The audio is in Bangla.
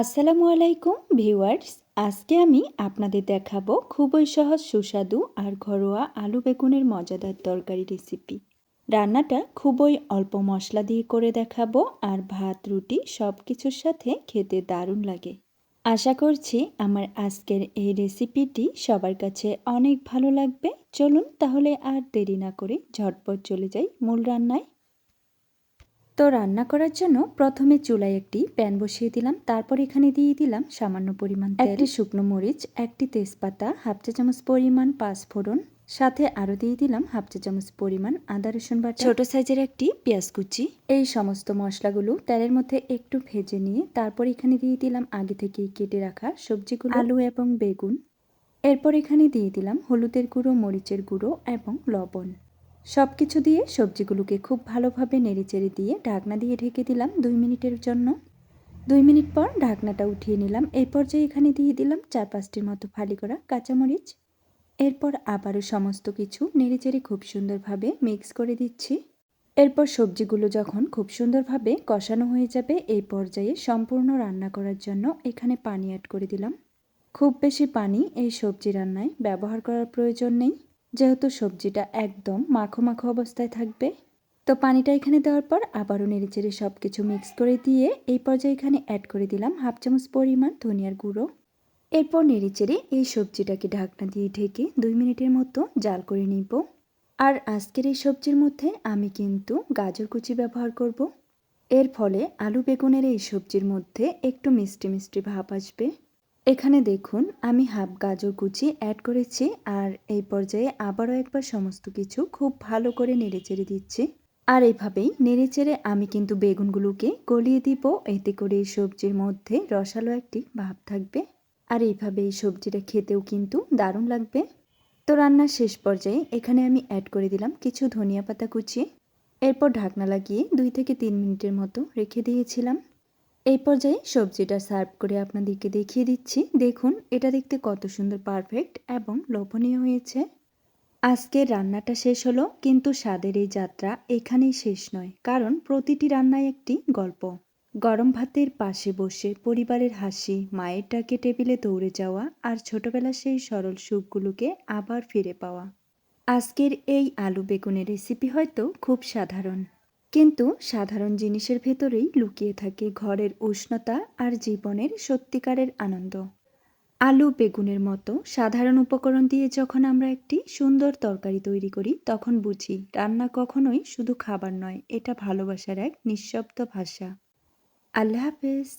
আসসালামু আলাইকুম ভিউয়ার্স। আজকে আমি আপনাদের দেখাবো খুবই সহজ, সুস্বাদু আর ঘরোয়া আলু বেগুনের মজাদার তরকারি রেসিপি রান্নাটা খুবই অল্প মশলা দিয়ে করে দেখাবো আর ভাত, রুটি সব কিছুর সাথে খেতে দারুণ লাগে। আশা করছি আমার আজকের এই রেসিপিটি সবার কাছে অনেক ভালো লাগবে। চলুন তাহলে আর দেরি না করে ঝটপট চলে যাই মূল রান্নায়। তো রান্না করার জন্য প্রথমে চুলায় একটি প্যান বসিয়ে দিলাম। তারপর এখানে দিয়ে দিলাম সামান্য পরিমাণ একটি শুকনো মরিচ, একটি তেজপাতা, হাফ চা চামচ পরিমাণ পাঁচফোড়ন সাথে আরও দিয়ে দিলাম হাফ চা চামচ পরিমাণ আদা, রসুন বাটা। ছোট সাইজের একটি পেঁয়াজ কুচি। এই সমস্ত মশলাগুলো তেলের মধ্যে একটু ভেজে নিয়ে তারপর এখানে দিয়ে দিলাম আগে থেকেই কেটে রাখা সবজিগুলো, আলু এবং বেগুন। এরপর এখানে দিয়ে দিলাম হলুদের গুঁড়ো, মরিচের গুঁড়ো এবং লবণ। সব কিছু দিয়ে সবজিগুলোকে খুব ভালোভাবে নেড়েচেড়ে দিয়ে ঢাকনা দিয়ে ঢেকে দিলাম দুই মিনিটের জন্য। দুই মিনিট পর ঢাকনাটা উঠিয়ে নিলাম। এই পর্যায়ে এখানে দিয়ে দিলাম চার পাঁচটির মতো ফালি করা কাঁচামরিচ। এরপর আবারও সমস্ত কিছু নেড়েচেড়ে খুব সুন্দরভাবে মিক্স করে দিচ্ছি। এরপর সবজিগুলো যখন খুব সুন্দরভাবে কষানো হয়ে যাবে এই পর্যায়ে সম্পূর্ণ রান্না করার জন্য এখানে পানি অ্যাড করে দিলাম। খুব বেশি পানি এই সবজি রান্নায় ব্যবহার করার প্রয়োজন নেই। যেহেতু সবজিটা একদম মাখো মাখো অবস্থায় থাকবে, তো পানিটা এখানে দেওয়ার পর আবারও নেড়েচেড়ে সব কিছু মিক্স করে দিয়ে এই পর্যায়ে এখানে অ্যাড করে দিলাম হাফ চামচ পরিমাণ ধনিয়ার গুঁড়ো। এরপর নেড়েচেড়ে এই সবজিটাকে ঢাকনা দিয়ে ঢেকে দুই মিনিটের মতো জাল করে নিব। আর আজকের এই সবজির মধ্যে আমি কিন্তু গাজর কুচি ব্যবহার করব। এর ফলে আলু বেগুনের এই সবজির মধ্যে একটু মিষ্টি মিষ্টি ভাব আসবে। এখানে দেখুন, আমি হাফ গাজর কুচি অ্যাড করেছি আর এই পর্যায়ে আবারও একবার সমস্ত কিছু খুব ভালো করে নেড়েচেড়ে দিচ্ছি। আর এইভাবেই নেড়েচেড়ে আমি কিন্তু বেগুনগুলোকে গলিয়ে দিব। এতে করে এই সবজির মধ্যে রসালো একটি ভাব থাকবে। আর এইভাবে এই সবজিটা খেতেও কিন্তু দারুণ লাগবে। তো রান্নার শেষ পর্যায়ে এখানে আমি অ্যাড করে দিলাম কিছু ধনিয়া পাতা কুচি। এরপর ঢাকনা লাগিয়ে দুই থেকে তিন মিনিটের মতো রেখে দিয়েছিলাম। এই পর্যায়ে সবজিটা সার্ভ করে আপনাদেরকে দেখিয়ে দিচ্ছি। দেখুন, এটা দেখতে কত সুন্দর পারফেক্ট এবং লোভনীয় হয়েছে। আজকের রান্নাটা শেষ হলো, কিন্তু স্বাদের এই যাত্রা এখানেই শেষ নয়, কারণ প্রতিটি রান্নায় একটি গল্প। গরম ভাতের পাশে বসে পরিবারের হাসি, মায়ের ডাকে টেবিলে দৌড়ে যাওয়া আর ছোটবেলার সেই সরল সুখগুলোকে আবার ফিরে পাওয়া। আজকের এই আলু বেগুনের রেসিপি হয়তো খুব সাধারণ। কিন্তু সাধারণ জিনিসের ভেতরেই লুকিয়ে থাকে ঘরের উষ্ণতা আর জীবনের সত্যিকারের আনন্দ। আলু বেগুনের মতো সাধারণ উপকরণ দিয়ে যখন আমরা একটি সুন্দর তরকারি তৈরি করি, তখন বুঝি রান্না কখনোই শুধু খাবার নয়, এটা ভালোবাসার এক নিঃশব্দ ভাষা। আল্লাহ হাফেজ।